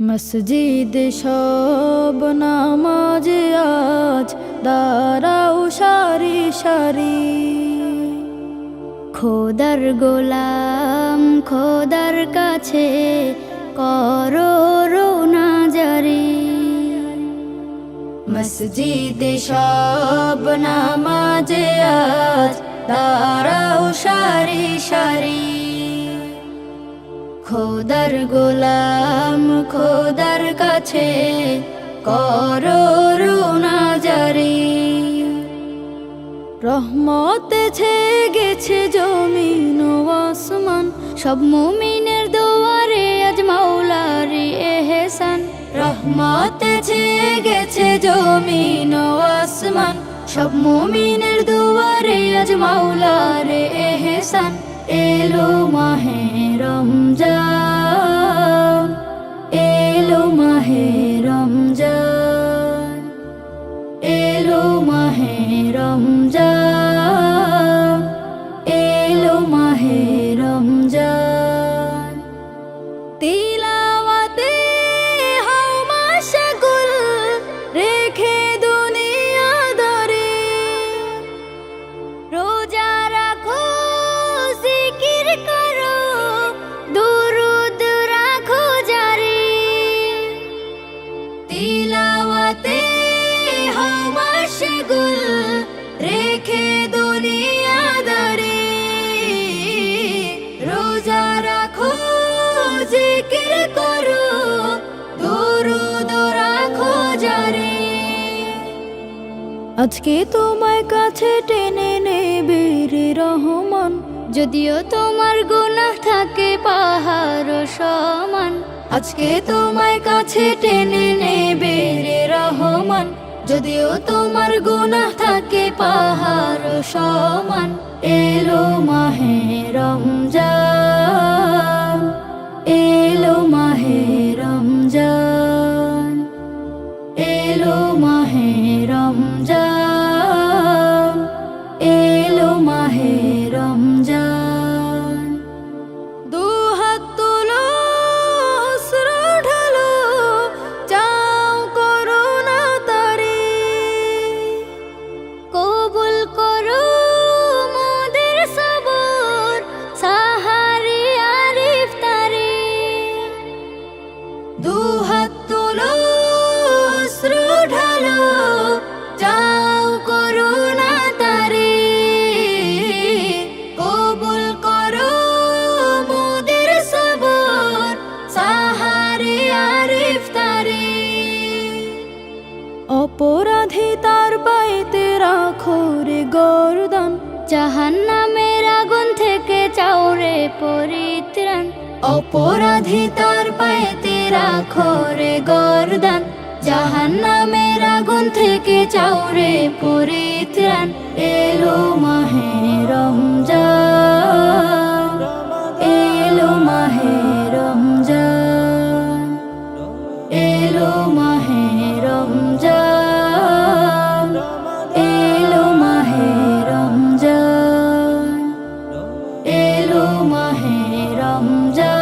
মসজিদ সব নামাজ আজ, দাঁড়াও সারি সারি। খোদার গোলাম, খোদার কাছে করো রোনা জারি। মসজিদ সব নামাজ আজ, দাঁড়াও সারি সারি। খোদার গোলাম খোদার কাছে করো রুনা জারি। রহমতে ছে গেছে জমিন আসমান, সব মুমিনের দোয়ারে আজ মাওলারি এহসান। রহমতে ছে গেছে জমিন আসমান, সব মুমিনের দুয়ারে আজ মাওলারে এহসান। এলো মাহে রমজান। রমজান এলো মাহে রমজান। তিলাওয়াতে আজকে তোমায় কাছে টেনে নেবে রে রহমান, যদিও তোমার গুনাহ থাকে পাহাড় সমান। আজকে তোমায় কাছে টেনে নেবে রে রহমান, যদিও তোমার গুনাহ থাকে পাহাড় সমান। এলো মাহে রমজান। অপরাধী তার পাইতে রাখো রে গরদান। জাহান নামের আগুন থেকে চাওরে পরিত্রাণ। অপরাধী তার পাইতে রাখো রে গরদান। জাহান নামের আগুন থেকে চাওরে পরিত্রাণ। এলো মাহে রমজান। মাহে রমজান।